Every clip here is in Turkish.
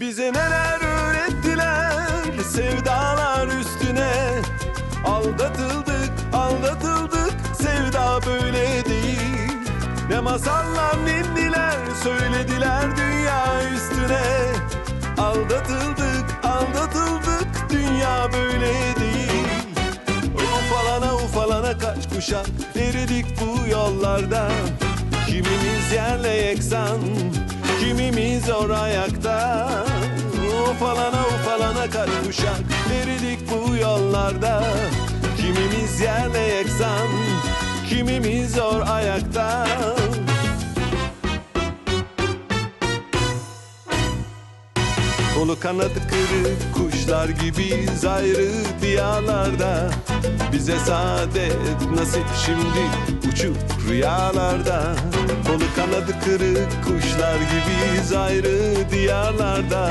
Bize neler öğrettiler sevdalar üstüne. Aldatıldık aldatıldık sevda böyle değil. Ne masallar ninniler söylediler dünya üstüne. Aldatıldık aldatıldık dünya böyle değil. Ufalana ufalana kaç kuşak eridik bu yollarda Kimimiz yerle yeksan kimimiz zor ayakta. Ufalana ufalana kaç kuşak. Eridik bu yollarda. Kimimiz yerle yeksan kimimiz zor ayakta. Kolu kanadı kırık kuşlar gibiyiz ayrı diyarlarda Bize saadet nasip şimdi uçup rüyalarda kanadı kırık kuşlar gibiyiz ayrı diyarlarda.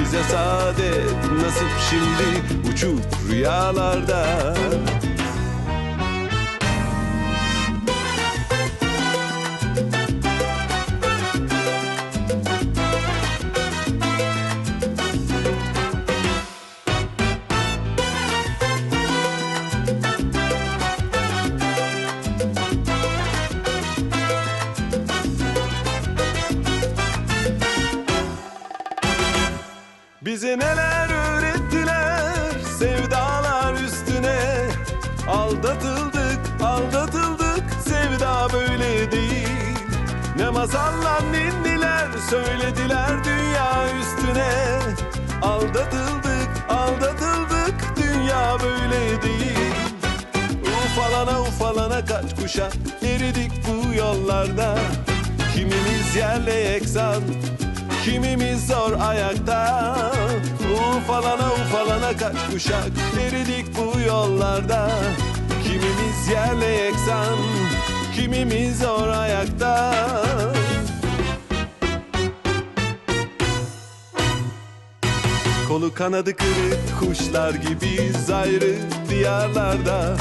Bize saadet nasip şimdi uçup rüyalarda Bize neler öğrettiler sevdalar üstüne. Aldatıldık aldatıldık sevda böyle değil. Ne masallar ninniler söylediler dünya üstüne. Aldatıldık aldatıldık dünya böyle değil. Ufalana ufalana kaç kuşak eridik bu yollarda. Kimimiz yerle yeksan Kimimiz zor ayakta. Ufalana ufalana kaç kuşak. Eridik bu yollarda. Kimimiz yerle yeksan Kimimiz zor ayakta. Kolu kanadı kırık kuşlar gibiyiz ayrı diyarlarda.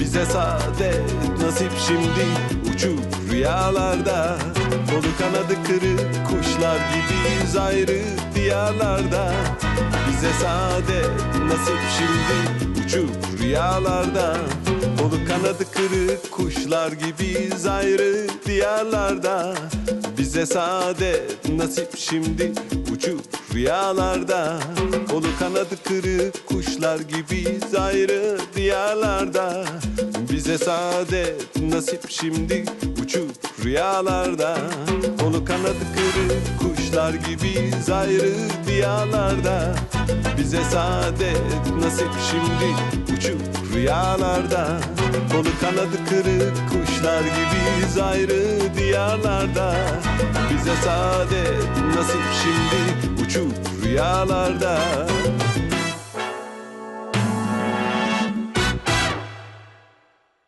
Bize saadet nasip şimdi uçup rüyalarda Kolu kanadı kırık kuşlar gibiyiz ayrı diyarlarda. Bize saadet nasip şimdi uçup rüyalarda. Kolu kanadı kırık kuşlar gibiyiz ayrı diyarlarda. Bize saadet nasip şimdi uçup rüyalarda. Kolu kanadı kırık kuşlar gibiyiz ayrı diyarlarda. Bize saadet nasip şimdi rüyalarda. Kolu kanadı kırık kuşlar gibiyiz ayrı diyarlarda Bize saadet nasip şimdi uçup rüyalarda. Kolu kanadı kırık kuşlar gibiyiz ayrı diyarlarda. Bize saadet nasip şimdi uçup rüyalarda